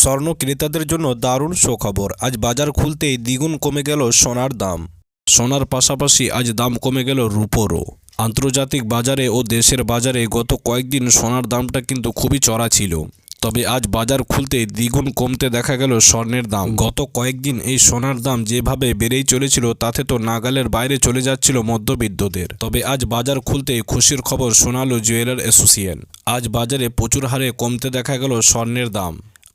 স্বর্ণ ক্রেতাদের জন্য দারুণ সুখবর। আজ বাজার খুলতেই দ্বিগুণ কমে গেল সোনার দাম। সোনার পাশাপাশি আজ দাম কমে গেল রূপোরও। আন্তর্জাতিক বাজারে ও দেশের বাজারে গত কয়েকদিন সোনার দামটা কিন্তু খুবই চড়া ছিল। তবে আজ বাজার খুলতে দ্বিগুণ কমতে দেখা গেল স্বর্ণের দাম। গত কয়েকদিন এই সোনার দাম যেভাবে বেড়েই চলেছিল, তাতে তো নাগালের বাইরে চলে যাচ্ছিল মধ্যবিত্তদের। তবে আজ বাজার খুলতে খুশির খবর শোনালো জুয়েলার অ্যাসোসিয়েশন। আজ বাজারে প্রচুর হারে কমতে দেখা গেল স্বর্ণের দাম।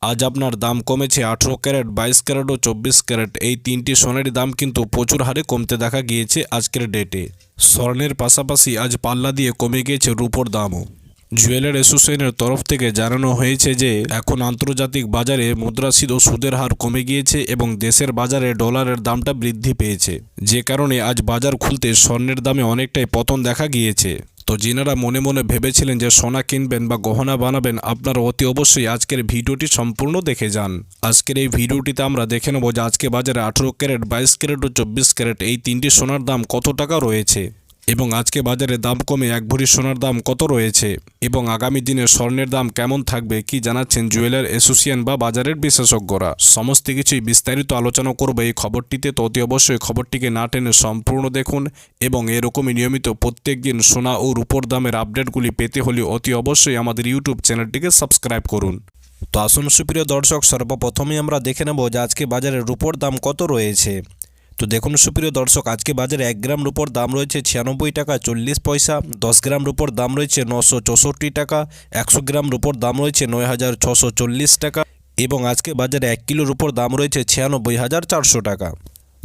আজ আপনার দাম কমেছে আঠেরো ক্যারেট, বাইশ ক্যারেট ও চব্বিশ ক্যারেট। এই তিনটি সোনার দাম কিন্তু প্রচুর হারে কমতে দেখা গিয়েছে আজকের ডেটে স্বর্ণের পাশাপাশি আজ পাল্লা দিয়ে কমে গিয়েছে রূপোর দামও। জুয়েলার অ্যাসোসিয়েশনের তরফ থেকে জানানো হয়েছে যে, এখন আন্তর্জাতিক বাজারে মুদ্রাস্ফীত ও সুদের হার কমে গিয়েছে এবং দেশের বাজারে ডলারের দামটা বৃদ্ধি পেয়েছে। যে কারণে আজ বাজার খুলতে স্বর্ণের দামে অনেকটাই পতন দেখা গিয়েছে। তো যেনারা মনে মনে ভেবেছিলেন যে সোনা কিনবেন বা গহনা বানাবেন, আপনারা অতি অবশ্যই আজকের ভিডিওটি সম্পূর্ণ দেখে যান। আজকের এই ভিডিওটিতে আমরা দেখে নেব যে আজকে বাজারে আঠেরো ক্যারেট, বাইশ ক্যারেট ও চব্বিশ ক্যারেট এই তিনটি সোনার দাম কত টাকা রয়েছে। এবং আজকে বাজারে দাম কমে এক ভরি সোনার দাম কত রয়েছে? এবং আগামী দিনে স্বর্ণের দাম কেমন থাকবে? কি জানাচ্ছেন জুয়েলার অ্যাসোসিয়েশন বা বাজারের বিশেষজ্ঞরা? সমস্ত কিছুই বিস্তারিত আলোচনা করবে এই খবরটিতে, তো অতি অবশ্যই খবরটিকে না টেনে সম্পূর্ণ দেখুন এবং এরকমই নিয়মিত প্রত্যেক দিন সোনা ও রূপোর দামের আপডেটগুলি পেতে হলে অতি অবশ্যই আমাদের ইউটিউব চ্যানেলটিকে সাবস্ক্রাইব করুন। তো আসুন সুপ্রিয় দর্শক, সর্বপ্রথমেই আমরা দেখে নেব যে আজকে বাজারে রূপোর দাম কত রয়েছে। তো দেখুন সুপ্রিয় দর্শক, আজকে বাজারে এক গ্রাম রুপোর দাম রয়েছে ছিয়ানব্বই টাকা চল্লিশ পয়সা, দশ গ্রাম রুপোর দাম রয়েছে নশো চৌষট্টি টাকা, একশো গ্রাম রুপোর দাম রয়েছে নয় হাজার ছশো চল্লিশ টাকা এবং আজকে বাজারে এক কিলোর উপর দাম রয়েছে ছিয়ানব্বই হাজার চারশো টাকা।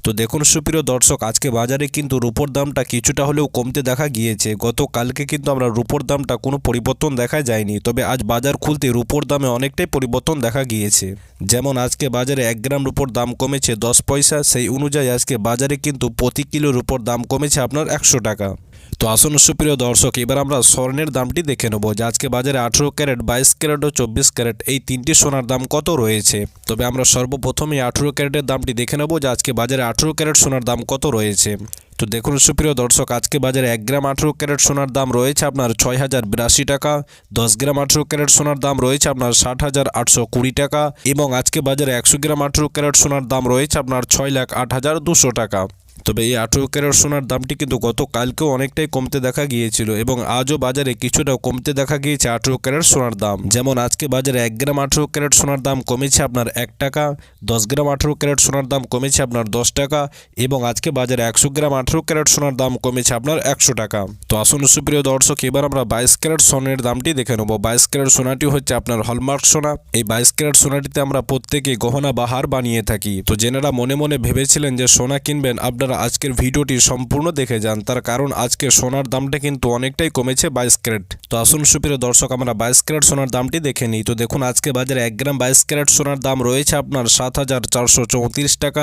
তো দেখুন সুপ্রিয় দর্শক, আজকে বাজারে কিন্তু রুপোর দামটা কিছুটা হলেও কমতে দেখা গিয়েছে। গতকালকে কিন্তু আমরা রুপোর দামটা কোনো পরিবর্তন দেখা যায়নি, তবে আজ বাজার খুলতে রুপোর দামে অনেকটাই পরিবর্তন দেখা গিয়েছে। যেমন আজকে বাজারে এক গ্রাম রুপোর দাম কমেছে দশ পয়সা, সেই অনুযায়ী আজকে বাজারে কিন্তু প্রতি কিলো রুপোর দাম কমেছে আপনার একশো টাকা। তো আসুন সুপ্রিয় দর্শক, এবার আমরা স্বর্ণের দামটি দেখে নেব যে আজকে বাজারে আঠেরো ক্যারেট, বাইশ ক্যারেট ও চব্বিশ ক্যারেট এই তিনটি সোনার দাম কত রয়েছে? তবে আমরা সর্বপ্রথমে আঠেরো ক্যারেটের দামটি দেখে নেব যে আজকে বাজারে আঠেরো ক্যারেট সোনার দাম কত রয়েছে। তো দেখুন সুপ্রিয় দর্শক, আজকে বাজারে এক গ্রাম আঠেরো ক্যারেট সোনার দাম রয়েছে আপনার ছয় হাজার বিরাশি টাকা, দশ গ্রাম আঠেরো ক্যারেট সোনার দাম রয়েছে আপনার ষাট হাজার আটশো কুড়ি টাকা এবং আজকে বাজারে একশো গ্রাম আঠেরো ক্যারেট সোনার দাম রয়েছে আপনার ছয় লাখ আট হাজার দুশো টাকা। তবে এই আঠেরো ক্যারেট সোনার দামটি কিন্তু গতকালকেও অনেকটাই কমতে দেখা গিয়েছিল এবং আজও বাজারে কিছুটা কমতে দেখা গিয়েছে আঠেরো ক্যারেট সোনার দাম। যেমন আজকে বাজারে এক গ্রাম আঠেরো ক্যারেট সোনার দাম কমেছে আপনার এক টাকা, দশ গ্রাম আঠেরো ক্যারেট সোনার দাম কমেছে আপনার দশ টাকা এবং আজকে বাজারে একশো গ্রাম আঠেরো ক্যারেট সোনার দাম কমেছে আপনার একশো টাকা। তো আসুন সুপ্রিয় দর্শক, এবার আমরা বাইশ ক্যারেট সোনের দামটি দেখে নেব। বাইশ ক্যারেট সোনাটি হচ্ছে আপনার হলমার্ক সোনা। এই বাইশ ক্যারেট সোনাটিতে আমরা প্রত্যেকে গহনা বাহার বানিয়ে থাকি। তো যেনারা মনে মনে ভেবেছিলেন যে সোনা কিনবেন, আপনারা আজকের ভিডিওটি সম্পূর্ণ দেখে যান। তার কারণ আজকে সোনার দামটা কিন্তু অনেকটাই কমেছে বাইশ ক্যারেট। তো আসুন সুপ্রিয় দর্শক, আমরা বাইশ ক্যারেট সোনার দামটি দেখে নিই। তো দেখুন, আজকে বাজারে এক গ্রাম বাইশ ক্যারেট সোনার দাম রয়েছে আপনার সাত হাজার চারশো চৌত্রিশ টাকা,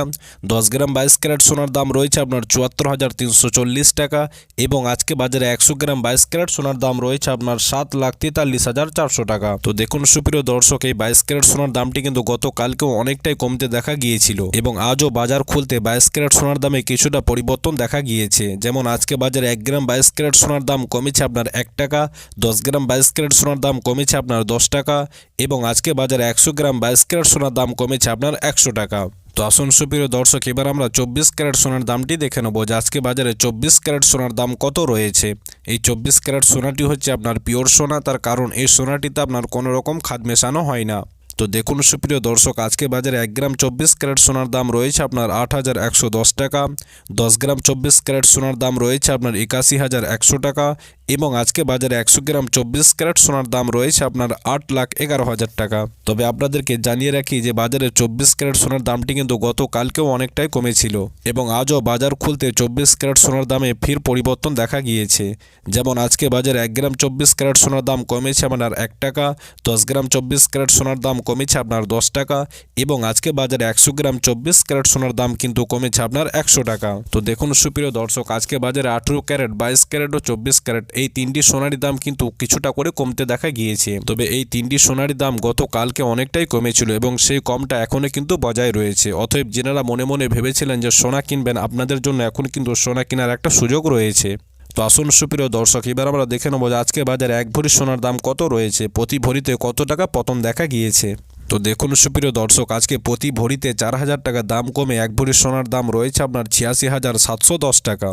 দশ গ্রাম বাইশ ক্যারেট সোনার দাম রয়েছে আপনার চুয়াত্তর হাজার তিনশো চল্লিশ টাকা, এবং আজকে বাজারে একশো গ্রাম বাইশ ক্যারেট সোনার দাম রয়েছে আপনার সাত লাখ তেতাল্লিশ হাজার চারশো টাকা। তো দেখুন সুপ্রিয় দর্শক, এই বাইশ ক্যারেট সোনার দামটি কিন্তু গতকালকেও অনেকটাই কমতে দেখা গিয়েছিল, এবং আজও বাজার খুলতে বাইশ ক্যারেট সোনার দামে কিছুটা পরিবর্তন দেখা গিয়েছে। যেমন আজকে বাজারে এক গ্রাম বাইশ ক্যারেট সোনার দাম কমেছে আপনার এক টাকা, দশ গ্রাম বাইশ ক্যারেট সোনার দাম কমেছে আপনার দশ টাকা এবং আজকে বাজারে একশো গ্রাম বাইশ ক্যারেট সোনার দাম কমেছে আপনার একশো টাকা। তো আসুন সুপ্রিয় দর্শক, এবার আমরা চব্বিশ ক্যারেট সোনার দামটি দেখে নেব যে আজকে বাজারে চব্বিশ ক্যারেট সোনার দাম কত রয়েছে। এই চব্বিশ ক্যারেট সোনাটি হচ্ছে আপনার পিওর সোনা, তার কারণ এই সোনাটিতে আপনার কোনো রকম খাদ মেশানো হয় না। তো দেখুন সুপ্রিয় দর্শক, আজকে বাজারে এক গ্রাম চব্বিশ ক্যারেট সোনার দাম রয়েছে আপনার আট হাজার একশো দশ টাকা, দশ গ্রাম চব্বিশ ক্যারেট সোনার দাম রয়েছে আপনার একাশি হাজার একশো টাকা এবং আজকে বাজারে একশো গ্রাম চব্বিশ ক্যারেট সোনার দাম রয়েছে আপনার আট লাখ এগারো হাজার টাকা। তবে আপনাদেরকে জানিয়ে রাখি যে বাজারে চব্বিশ ক্যারেট সোনার দামটি কিন্তু গতকালকেও অনেকটাই কমেছিল এবং আজও বাজার খুলতে চব্বিশ ক্যারেট সোনার দামে ফির পরিবর্তন দেখা গিয়েছে। যেমন আজকে বাজারে এক গ্রাম চব্বিশ ক্যারেট সোনার দাম কমেছে আপনার এক টাকা, দশ গ্রাম চব্বিশ ক্যারেট সোনার দাম কমেছে আপনার দশ টাকা এবং আজকে বাজারে একশো গ্রাম চব্বিশ ক্যারেট সোনার দাম কিন্তু কমেছে আপনার একশো টাকা। তো দেখুন সুপ্রিয় দর্শক, আজকে বাজারে আঠেরো ক্যারেট, বাইশ ক্যারেট ও চব্বিশ ক্যারেট এই তিনটি সোনারি দাম কিন্তু কিছুটা করে কমতে দেখা গিয়েছে। তবে এই তিনটি সোনারি দাম গতকালকে অনেকটাই কমেছিল এবং সেই কমটা এখনও কিন্তু বজায় রয়েছে। অতএব যেনারা মনে মনে ভেবেছিলেন যে সোনা কিনবেন, আপনাদের জন্য এখন কিন্তু সোনা কেনার একটা সুযোগ রয়েছে। তো আসুন সুপ্রিয় দর্শক, এবার আমরা দেখে নেব আজকে বাজারে এক ভরি সোনার দাম কত রয়েছে, প্রতি ভরিতে কত টাকা পতন দেখা গিয়েছে। তো দেখুন সুপ্রিয় দর্শক, আজকে প্রতি ভরিতে চার হাজার টাকা দাম কমে এক ভরি সোনার দাম রয়েছে আপনার ছিয়াশি হাজার সাতশো দশ টাকা।